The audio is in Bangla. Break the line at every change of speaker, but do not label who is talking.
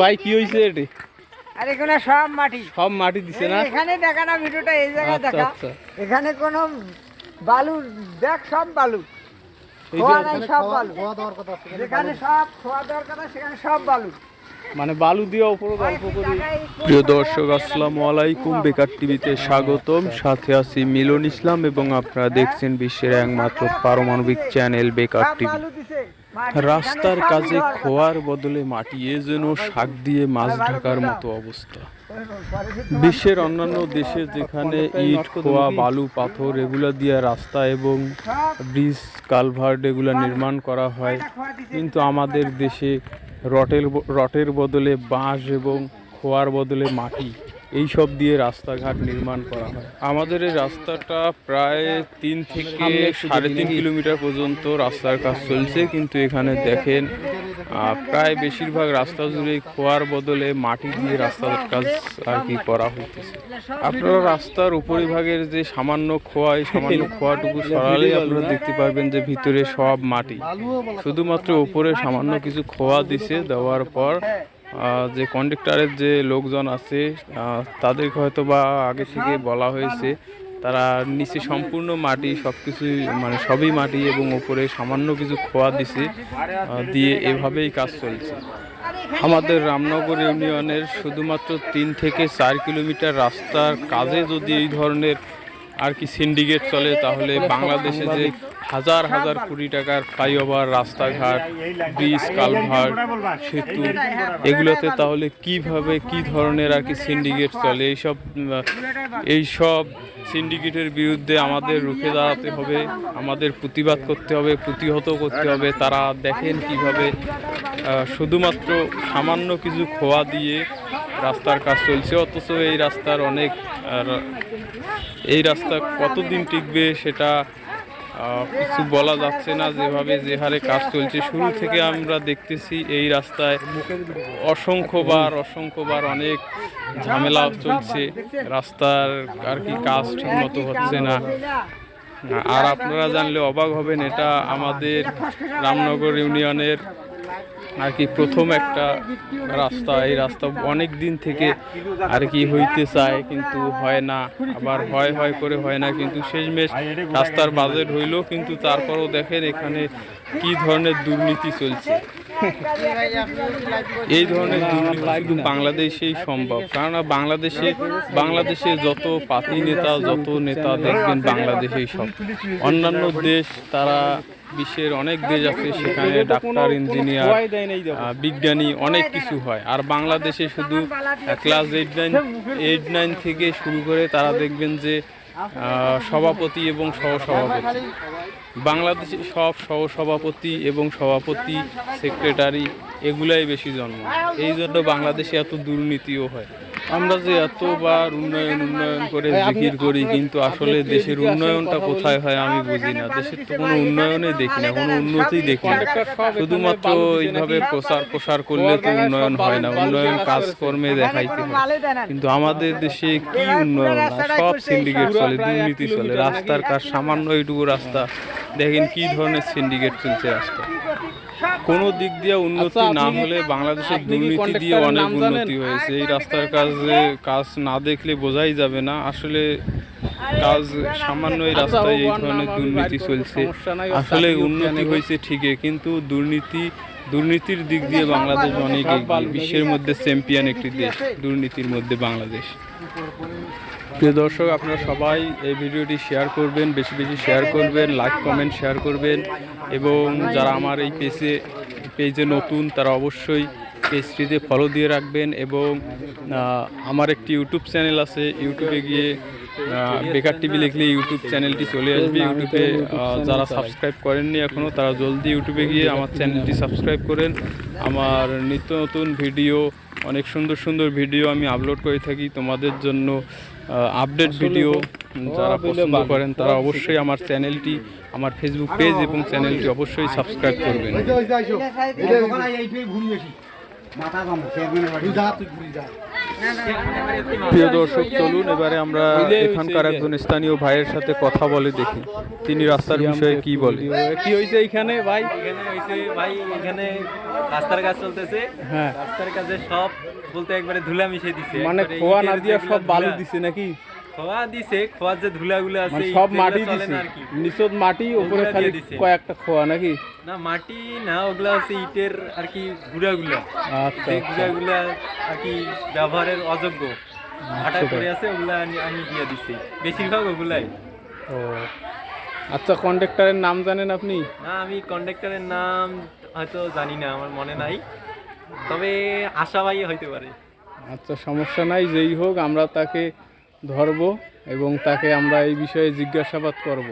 ভাই কি হয়েছে এটি?
আর এখানে সব মাটি।
সব মাটি দিছে না?
এখানে দেখা না ভিডিওটা এই জায়গায়
আচ্ছা,
দেখা।
আচ্ছা।
এখানে কোনো বালু দেখ সব বালু।
এই যে
খোয়া নাই
ওখানে
সব বালু। যেখানে সব খোয়া দেওয়ার কথা সেখানে সব বালু।
মানে বালু দিয়ে উপরে অল্প করে
প্রিয় দর্শক আসসালামু আলাইকুম। বেকার টিভিতে স্বাগতম। সাথে আছি মিলন ইসলাম এবং আপনারা দেখছেন বিশ্বের একমাত্র পারমাণবিক চ্যানেল বেকার টিভি। রাস্তার কাজে খোয়ার বদলে মাটি এ যেন শাক দিয়ে মাছ ঢাকার মতো অবস্থা। বিশ্বের অন্যান্য দেশে যেখানে ইট, খোয়া, বালু, পাথর এগুলা দিয়ে রাস্তা এবং ব্রিজ, কালভার্ট এগুলা নির্মাণ করা হয়, কিন্তু আমাদের দেশে রটের রটের বদলে বাঁশ এবং খোয়ার বদলে মাটি। এই সব দিয়ে রাস্তাঘাট নির্মাণ করা হয়। আমাদের এই রাস্তাটা প্রায় তিন থেকে সাড়ে তিন কিলোমিটার পর্যন্ত রাস্তার কাজ চলছে কিন্তু এখানে দেখেন প্রায় বেশিরভাগ রাস্তা জুড়ে খোয়ার বদলে মাটি দিয়ে রাস্তার কাজ আর কি করা হইতেছে। আপনারা রাস্তার উপরিভাগের যে সামান্য খোয়া এই সামান্য খোয়াটুকু সরালেই আপনারা দেখতে পারবেন যে ভিতরে সব মাটি। শুধুমাত্র উপরে সামান্য কিছু খোয়া দিছে দেওয়ার পর যে কন্ডাক্টরের যে লোকজন আছে তাদেরকে হয়তো বা আগে থেকে বলা হয়েছে, তারা নিচে সম্পূর্ণ মাটি সব কিছুই মানে সবই মাটি এবং উপরে সামান্য কিছু খোয়া দিছে দিয়ে এভাবেই কাজ চলছে। আমাদের রামনগর ইউনিয়নের শুধুমাত্র তিন থেকে চার কিলোমিটার রাস্তার কাজে যদি এই ধরনের আর কি সিন্ডিকেট চলে, তাহলে বাংলাদেশে যে হাজার হাজার কোটি টাকার ফ্লাইওভার রাস্তাঘাট ব্রিজ কালভার্ট সেতু। এগুলোতে তাহলে কীভাবে কি ধরনের আর কি সিন্ডিকেট চলে? এইসব এইসব সিন্ডিকেটের বিরুদ্ধে আমাদের রুখে দাঁড়াতে হবে আমাদের প্রতিবাদ করতে হবে প্রতিহত করতে হবে। তারা দেখেন কীভাবে শুধুমাত্র সামান্য কিছু খোয়া দিয়ে রাস্তার কাজ চলছে। অথচ এই রাস্তার অনেক এই রাস্তা কতদিন টিকবে সেটা কিছু বলা যাচ্ছে না, যেভাবে যে হারে কাজ চলছে। শুরু থেকে আমরা দেখতেছি এই রাস্তায় অসংখ্যবার অসংখ্যবার অনেক ঝামেলা চলছে। রাস্তার আর কি কাজ ঠিকমতো হচ্ছে না। আর আপনারা জানলে অবাক হবেন, এটা আমাদের রামনগর ইউনিয়নের আর কি প্রথম একটা রাস্তা, এই রাস্তা অনেক দিন থেকে আর কি হইতে চায়, কিন্তু হয় না। আবার হয় হয় করে হয় না, কিন্তু শেষমেশ রাস্তার বাজেট হইল, কিন্তু তারপরও দেখেন এখানে কি ধরনের দুর্নীতি চলছে। এই ধরনের দুর্নীতি বাংলাদেশেই সম্ভব, কেননা বাংলাদেশে বাংলাদেশে যত পাতি নেতা, যত নেতা দেখবেন বাংলাদেশেই সব। অন্যান্য দেশ তারা বিশ্বের অনেক দেশ আছে সেখানে ডাক্তার ইঞ্জিনিয়ার বিজ্ঞানী অনেক কিছু হয়। আর বাংলাদেশে শুধু class eight nine eight nine থেকে শুরু করে তারা দেখবেন যে সভাপতি এবং সহসভাপতি। বাংলাদেশে সব সহসভাপতি এবং সভাপতি সেক্রেটারি এগুলাই বেশি জন্ম। এই জন্য বাংলাদেশে এত দুর্নীতিও হয়। আমরা যে এতবার উন্নয়ন উন্নয়ন করে জিকির করি কিন্তু আসলে দেশের উন্নয়নটা কোথায় হয় আমি বুঝি না। দেশের তো কোনো উন্নয়নে দেখি না কোনো উন্নতি দেখি না। শুধুমাত্র এইভাবে প্রচার প্রসার করলে তো উন্নয়ন হয় না উন্নয়ন কাজকর্মে দেখাইতে হয়। কিন্তু আমাদের দেশে কি উন্নয়ন? না সব সিন্ডিকেট চলে দুর্নীতি চলে। রাস্তার কাজ সামান্য এইটুকু রাস্তা। দেখেন কি ধরনের সিন্ডিকেট চলছে রাস্তা কোনো দিক দিয়ে উন্নতি
আচ্ছা,
না হলে বাংলাদেশের দুর্নীতি দিয়ে অনেক উন্নতি হয়েছে। এই রাস্তার কাজে কাজ না দেখলে বোঝাই যাবে না। আসলে কাজ সামান্য এই
আচ্ছা,
রাস্তায় এই ধরনের দুর্নীতি চলছে। আসলে উন্নতি হয়েছে ঠিকই কিন্তু দুর্নীতি দুর্নীতির দিক দিয়ে বাংলাদেশ অনেক বিশ্বের মধ্যে চ্যাম্পিয়ন একটি দেশ দুর্নীতির মধ্যে বাংলাদেশ। প্রিয় দর্শক, আপনারা সবাই এই ভিডিওটি শেয়ার করবেন, বেশি বেশি শেয়ার করবেন লাইক কমেন্ট শেয়ার করবেন এবং যারা আমার এই পেজে পেজে নতুন, তারা অবশ্যই পেজটিতে ফলো দিয়ে রাখবেন এবং আমার একটি ইউটিউব চ্যানেল আছে, ইউটিউবে গিয়ে বেকার টিভি লিখলে ইউটিউব চ্যানেলটি চলে আসবে ইউটিউবে। যারা সাবস্ক্রাইব করেননি এখনও তারা জলদি ইউটিউবে গিয়ে আমার চ্যানেলটি সাবস্ক্রাইব করেন। আমার নিত্য নতুন ভিডিও অনেক সুন্দর সুন্দর ভিডিও আমি আপলোড করে থাকি তোমাদের জন্য। আপডেট ভিডিও যারা পছন্দ করেন তারা অবশ্যই আমার চ্যানেলটি আমার ফেসবুক পেজ এবং চ্যানেলটি অবশ্যই সাবস্ক্রাইব করবেন প্রিয় দর্শক চলুন এবারে আমরা এখানকার একজন স্থানীয় ভাইয়ের সাথে কথা বলে দেখি। তিনি রাস্তার বিষয়ে কি বলে?
কি হয়েছে এখানে ভাই?
এখানে হয়েছে ভাই এখানে রাস্তার কাজ চলতেছে।
হ্যাঁ।
রাস্তার কাজে সব বলতে একবারে ধুলা মিশিয়ে দিছে।
মানে খোয়া না দিয়ে সব বালু দিছে নাকি?
খোয়া দিছে যে ধুলাগুলো আছে
মানে সব মাটি দিছে। নিচত মাটি উপরে খালি। কয়েকটা খোয়া নাকি?
না মাটি না ওগুলা হচ্ছে ইটের আর কি গুড়াগুলা।
আচ্ছা আচ্ছা।
গুড়াগুলা আর কি ব্যবহারের অযোগ্য।
সেটাই।
আছে ওগুলা আমি আমি দিয়ে দিছি। বেশিরভাগ ওগুলাই।
ও। আচ্ছা কন্ডাক্টরের নাম জানেন আপনি?
না আমি কন্ডাক্টরের নাম হয়তো জানি না আমার মনে নাই। তবে আশাবাই হইতে পারে।
আচ্ছা সমস্যা নাই যেই হোক আমরা তাকে ধরবো এবং তাকে আমরা এই বিষয়ে জিজ্ঞাসাবাদ করব।